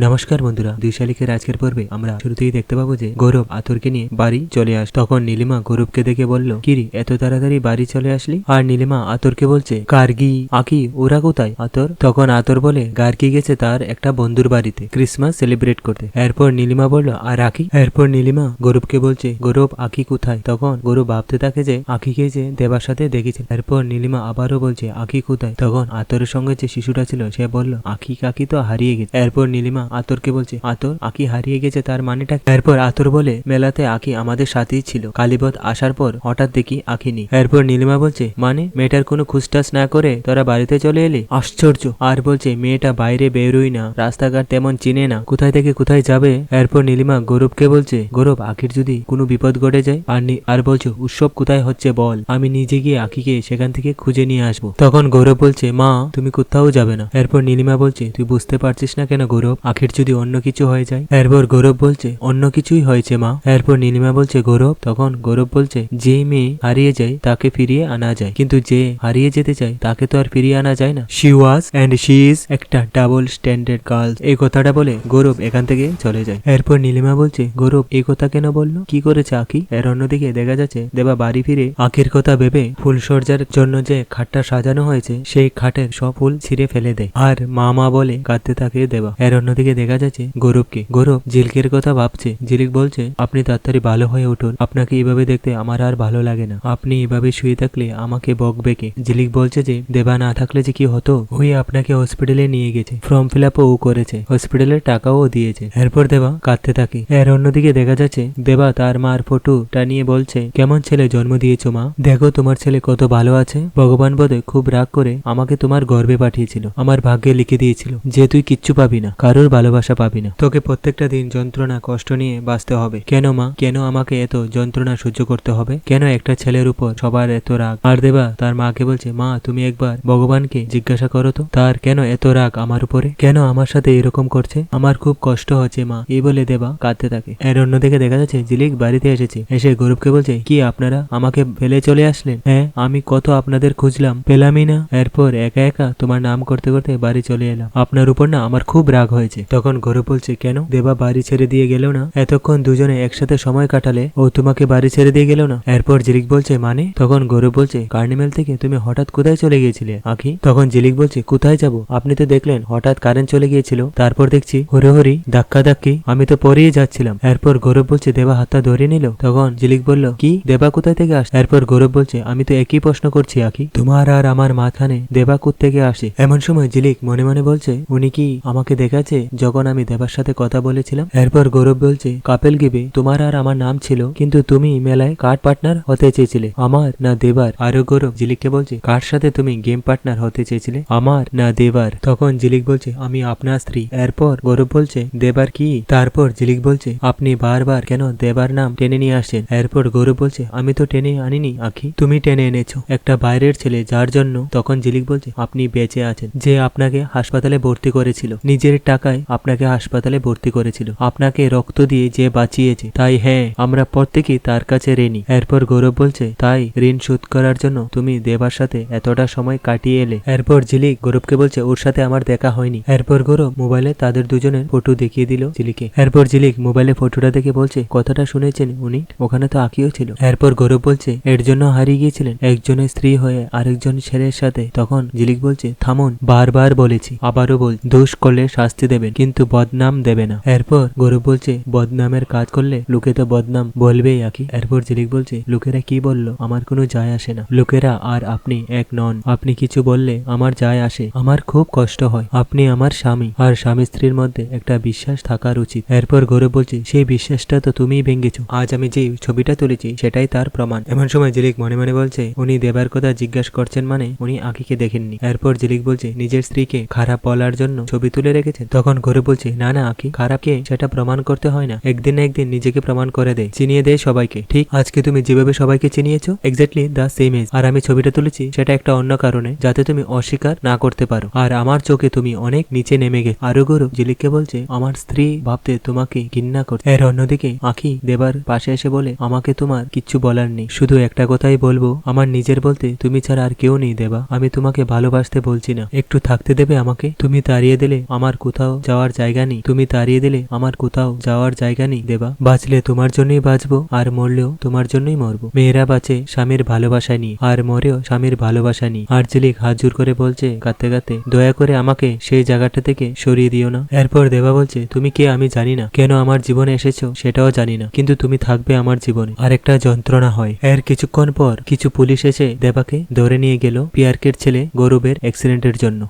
নমস্কার বন্ধুরা দুই শালিকের আজকের পর্বে আমরা শুরুতেই দেখতে পাবো যে গৌরব আতরকে নিয়ে বাড়ি চলে আস। তখন নীলিমা গৌরবকে দেখে বলল কিরি এত তাড়াতাড়ি বাড়ি চলে আসলি? আর নীলিমা আতরকে বলছে গার্গি আকি, ওরা কোথায়? আতর তখন আতর বলে গার্গি গেছে তার একটা বন্ধুর বাড়িতে, ক্রিসমাস সেলিব্রেট করতে। এরপর নীলিমা বলল, আর আকি? এরপর নীলিমা গৌরবকে বলছে, গৌরব, আকি কোথায়? তখন গৌরব ভাবতে থাকে যে, আকিকে যে দেবার সাথে দেখেছে। এরপর নীলিমা আবারও বলছে, আকি কোথায়? তখন আতরের সঙ্গে যে শিশুটা ছিল, সে বলল, আকি কাকি তো হারিয়ে গেছে। এরপর নীলিমা আতরকে বলছে, আতর, আকি হারিয়ে গেছে তার মানেটা এরপর আতর বলে, মেলাতে আকি আমাদের সাথেই ছিল। কালীপদ আসার পর হঠাৎ দেখি আকি নেই এরপর নীলিমা বলছে মানে মেয়েটার কোনো খুঁজটাস না করে তোরা বাড়িতে চলে এলি? আশ্চর্য! আর বলছে, মেয়েটা বাইরে বেরোই না। রাস্তাঘাট তেমন চিনে না। কোথায় থেকে কোথায় যাবে? এরপর নীলিমা গৌরবকে বলছে, গৌরব আখির যদি কোনো বিপদ ঘটে যায়? আর আর বলছো, উৎসব কোথায় হচ্ছে বল? আমি নিজে গিয়ে আখিকে সেখান থেকে খুঁজে নিয়ে আসব। তখন গৌরব বলছে, মা, তুমি কোথাও যাবে না। এরপর নীলিমা বলছে, তুই বুঝতে পারছিস না কেন গৌরব? আখির যদি অন্য কিছু হয়ে যায়? এরপর গৌরব বলছে, অন্য কিছুই হয়েছে, মা। এরপর নীলিমা বলছে, গৌরব? তখন গৌরব বলছে, যে মেয়ে হারিয়ে যায়, তাকে ফিরিয়ে আনা যায়। কিন্তু যে হারিয়ে যেতে চায়, তাকে তো আর ফিরিয়ে আনা যায় না। She was and she is একটা ডাবল স্ট্যান্ডার্ড গার্ল এই কথাটা বলে গৌরব এখান থেকে চলে যায়। এরপর নীলিমা বলছে, গৌরব, এই কথা কেন বলল? কি করেছে আকি এর অন্যদিকে দেখা যাচ্ছে, দেবা বাড়ি ফিরে আখির কথা ভেবে ফুলসজ্জার জন্য যে খাটটা সাজানো হয়েছে, সেই খাটের সব ফুল ছিঁড়ে ফেলে দেয়। আর মা মা বলে, কাঁদতে থাকে দেবা। এর অন্যদিকে দেখা যাচ্ছে গৌরবকে। গৌরব ঝিলকের কথা ভাবছে। ঝিলিক বলছে, আপনি তাড়াতাড়ি ভালো হয়ে উঠুন। আপনাকে এভাবে দেখতে আমার আর ভালো লাগে না। আপনি এভাবে শুয়ে থাকলে আমাকে বকবে কে? ঝিলিক বলছে যে, দেবা না থাকলে যে কি হতো? ওই আপনাকে হসপিটালে নিয়ে গেছে। ফর্ম ফিল আপও ও করেছে। হসপিটালের টাকাও দিয়েছে। এরপর দেবা কাঁদতে থাকে। এর অন্যদিকে দেখা যাচ্ছে, দেবা তার মার ফটোটা নিয়ে বলছে, কেমন ছেলে জন্ম দিয়েছ মা? দেখো তোমার ছেলে কত ভালো আছে। ভগবান বোধে খুব রাগ করে আমাকে তোমার গর্বে পাঠিয়েছিল। আমার ভাগ্যে লিখে দিয়েছিল যে তুই কিচ্ছু পাবি না। কারোর ভালোবাসা পাবি না। তোকে প্রত্যেকটা দিন যন্ত্রণা, কষ্ট নিয়ে বাঁচতে হবে। কেন মা? কেন আমাকে এত যন্ত্রণা সহ্য করতে হবে? কেন একটা ছেলের উপর সবার এত রাগ? আর দেবা, তার মাকে বলছে, মা, তুমি একবার ভগবানকে জিজ্ঞাসা করো তো। তার কেন এত রাগ আমার উপরে? কেন আমার সাথে এরকম করছে? আমার খুব কষ্ট হচ্ছে, মা। এই বলে দেবা কাঁদতে থাকে। এর অন্যদিকে দেখা যাচ্ছে, জিলিক বাড়িতে এসেছে। এসে গৌরবকে বলছে, কি আপনারা আমাকে ফেলে চলে আসলেন? হ্যাঁ আমি কত আপনাদের খুঁজলাম, পেলামই না। এরপর একা একা তোমার নাম করতে করতে বাড়ি চলে এলাম। আপনার উপর না আমার খুব রাগ হয়েছে। তখন গৌরব বলছে, কেন? দেবা বাড়ি ছেড়ে দিয়ে গেল না? এতক্ষণ দুজনে একসাথে সময় কাটালে ও তোমাকে বাড়ি ছেড়ে দিয়ে গেল না? এরপর জিলিক বলছে মানে? তখন গরু বলছে কার্নিমেল থেকে তুমি হঠাৎ কোথায় চলে গিয়েছিলে, আখি? তখন জিলিক বলছে, কোথায় যাব? আপনি তো দেখলেন, হঠাৎ কারেন্ট চলে গিয়েছিল। তারপর দেখছি হরি হরি ধাক্কা ধাক্কি, আমি তো পরেই যাচ্ছিলাম। এরপর গৌরব বলছে, দেবা হাতটা ধরে নিল। তখন জিলিক বলল, কি? দেবা কোথায় থেকে আস এরপর গৌরব বলছে, আমি তো একই প্রশ্ন করছি, আখি। তোমার আর আমার মাঝখানে দেবা থেকে আসে? এমন সময় জিলিক মনে মনে বলছে, উনি কি আমাকে দেখাচ্ছে? যখন আমি দেবার সাথে কথা বলেছিলাম, এরপর গৌরব বলছে, কাপেল গিবে, তোমার আর আমার নাম ছিল, কিন্তু তুমি মেলায় কার্ড পার্টনার হতে চেয়েছিলে? আমার না দেবার। আরও গৌরব জিলিককে বলছে, কার সাথে তুমি গেম পার্টনার হতে চেয়েছিলে? আমার না দেবার। তখন জিলিক বলছে, আমি আপনার স্ত্রী। এরপর গৌরব বলছে, দেবার কি? তারপর জিলিক বলছে, আপনি বারবার কেন দেবার নাম টেনে নিয়ে আসছেন? এরপর গৌরব বলছে, আমি তো টেনে আনিনি, আখি। তুমি টেনে এনেছো একটা বাইরের ছেলে যার জন্য? তখন জিলিক বলছে, আপনি বেঁচে আছেন। যে আপনাকে হাসপাতালে ভর্তি করেছিল, নিজের টাকায় আপনাকে হাসপাতালে ভর্তি করেছিল। আপনাকে রক্ত দিয়ে যে বাঁচিয়েছে, তাই হ্যাঁ আমরা প্রত্যেকেই তার কাছে ঋণী। এরপর গৌরব বলছে, তাই ঋণ শোধ করার জন্য তুমি দেবার সাথে এতটা সময় কাটিয়ে এলে। এরপর ঝিলিক গৌরবকে বলছে, ওর সাথে আমার দেখা হয়নি। এরপর গৌরব মোবাইলে তাদের দুজনের ফটো দেখিয়ে দিল ঝিলিকে এরপর ঝিলিক মোবাইলে ফটোটা দেখে বলছে, কথাটা শুনেছেন উনি? ওখানে তো আঁকিও ছিল। এরপর গৌরব বলছে, এর জন্য হারিয়ে গিয়েছিলেন। একজনের স্ত্রী হয়ে আরেকজন ছেলের সাথে। তখন ঝিলিক বলছে, থামুন। বারবার বলেছি, আবারও বল, দোষ করলে শাস্তি দেবেন। কিন্তু বদনাম দেবে না। এরপর গরু বলছে, বদনামের কাজ করলে লোকে তো বদনাম বলবেই আকি এরপর ঝিলিক বলছে, লোকেরা কি বলল? আমার কোনো যায় আসে না। লোকেরা আর আপনি এক নন। আপনি কিছু বললে আমার যায় আসে। আমার খুব কষ্ট হয়। আপনি আমার স্বামী। আর স্বামী স্ত্রীর মধ্যে একটা বিশ্বাস থাকার উচিত। এরপর গরু বলছে, সেই বিশ্বাসটা তো তুমিই ভেঙেছো। আজ আমি যে ছবিটা তুলেছি, সেটাই তার প্রমাণ। এমন সময় জিলিক মনে মনে বলছে, উনি দেবার কথা জিজ্ঞাসা করছেন মানে উনি আঁকিকে দেখেননি। এরপর জিলিক বলছে, নিজের স্ত্রীকে খারাপ বলার জন্য ছবি তুলে রেখেছেন? তখন গৌরব বলছে, না না, আঁকি, খারাপকে সেটা প্রমাণ করতে হয় না। একদিন না একদিন নিজেকে প্রমাণ করে দেয় চিনিয়ে দেয় সবাইকে। ঠিক, আজকে তুমি যেভাবে সবাইকে চিনিয়েছো এক্স্যাক্টলি দ্য সেম এজ আর আমি ছবিটা তুলেছি, সেটা একটা অন্য কারণে, যাতে তুমি অস্বীকার না করতে পারো। আর আমার চোখে তুমি অনেক নিচে নেমে গেছো আরও গৌরব জিলিককে বলছে, আমার স্ত্রী ভাবতে তোমাকে ঘৃণা করছে। এর অন্যদিকে আঁকি দেবার পাশে এসে বলে, আমাকে তোমার কিচ্ছু বলার নেই। শুধু একটা কথাই বলব, আমার নিজের বলতে তুমি ছাড়া আর কেউ নেই দেবা। আমি তোমাকে ভালোবাসতে বলছি না। একটু থাকতে দেবে আমাকে? তুমি তাড়িয়ে দিলে আমার কোথাও যাওয়ার জায়গা নেই। তুমি তাড়িয়ে দিলে, আমার কোথাও যাওয়ার জায়গা নেই দেবা। বাঁচলে তোমার জন্যই বাঁচবো, আর মরলেও তোমার জন্যই মরবো। মেয়েরা বাঁচে স্বামীর ভালোবাসা নিয়ে, আর মরেও স্বামীর ভালোবাসা নিয়ে। আর্জেলিক হাত জোর করে বলছে কাঁদতে কাঁদতে দয়া করে আমাকে সেই জায়গাটা থেকে সরিয়ে দিও না। এরপর দেবা বলছে, তুমি কে আমি জানি না। কেন আমার জীবনে এসেছ সেটাও জানি না। কিন্তু তুমি থাকবে আমার জীবনে। আর একটা যন্ত্রণা হয়। এর কিছুক্ষণ পর কিছু পুলিশ এসে দেবাকে ধরে নিয়ে গেল পিয়ার্কের ছেলে গৌরবের অ্যাক্সিডেন্টের জন্য।